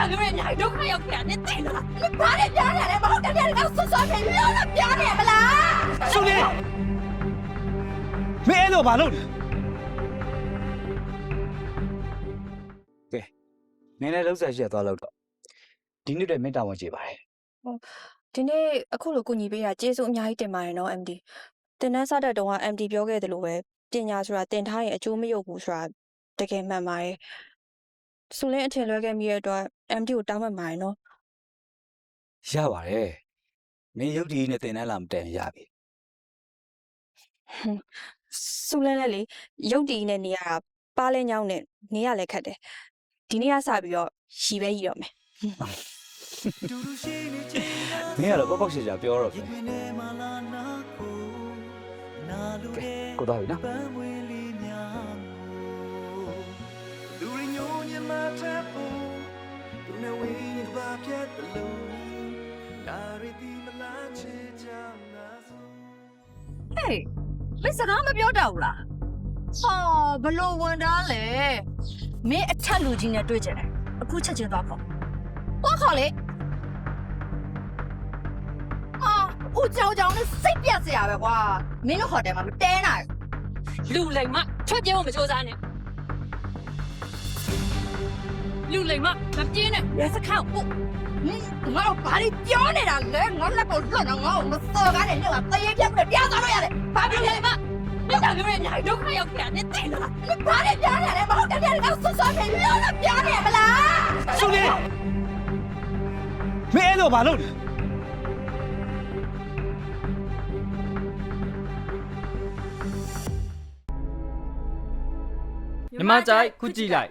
ကြောင့်လည်းအများကြီးဒုက္ခရောက်ခဲ့ရတယ်သိလားမဘာနဲ့ကြားနေလဲမဟုတ်တဲ့တဲ့ကောင်ဆွဆွနဲ့လောလောပြောနေမလားဆုနေမင်းအဲ့လိုဘာလုပ်လဲကဲမင်းလည်းလှုပ်ဆက်ရက်သွားလို့တော့ဒီနေ့တည်းမင်းတာဝန်ကြည့်ပါတယ်ဒီနေ့အခုလိုကုညီပေးတာကျေးဇူးအများကြီးတင်ပါတယ်နော် MD တင်တန်းစတဲ့တုန်းက MD ပြောခဲ့တယ်လို့ပဲပညာဆိုတာတင်ထားရင်အကျိုးမရုပ်ဘူးဆိုတာတကယ်မှန်ပါတယ်ဆိုလင်းအထင်လွဲခဲ့မိတဲ့အတွက် MD ကိုတောင်းပန်ပါတယ်နော်ရပါတယ်မင်းရုပ်တည်နဲ့တင်တန်းလာမတန်ရပြီဆိုလင်းလည်းလေရုပ်တည်နဲ့နေရတာပါလဲညောင်းနဲ့နေရလဲခက်တယ်ဒီနေ့ကစပြီးတော့ရှီပဲရတော့မယ်မင်းကတော့ပေါ့ပေါ့ရှာရှာပြောတော့ပြီ ကဲကိုတော့ပြီနော်လူ ဟေးမင်းစကားမပြောတော့ဘူးလားဟာဘလို့ဝန်တားလဲမင်းအထက်လူကြီးနဲ့တွေ့ကြတယ်အခုချက်ချင်းသွားခေါ်သွားခေါ်လေအာဦးကြောင်ကြောင်နဲ့စိတ်ပြက်စရာပဲကွာမင်းတို့ဟိုတယ်မှာမတဲနိုင်လူလိမ်မထွက်ပြေးဖို့မစူးစမ်းနဲ့လူလိမ်မမပြေးနဲ့ရဲစခန်းကို ငါတို့ဘာလို့ပြောနေတာလဲငါလက်ပေါ်လွတ်တော့ငါ့ကိုမစော်ကားနဲ့ညကတရေပြတ်ပြီးပြားသွားတော့ရတယ်ဘာဖြစ်လဲမမင်းကြောင့်လည်းအများကြီးဒုက္ခရောက်ခဲ့ရတယ်သိလားမဘာနဲ့ပြားနေလဲမဟုတ်တဲ့တဲ့ကောင်ဆွဆွနဲ့လောလောပြားနေမလားဆုနေမင်းအဲ့လိုဘာလုပ်လဲမြမကြိုက်ခုကြည့်လိုက်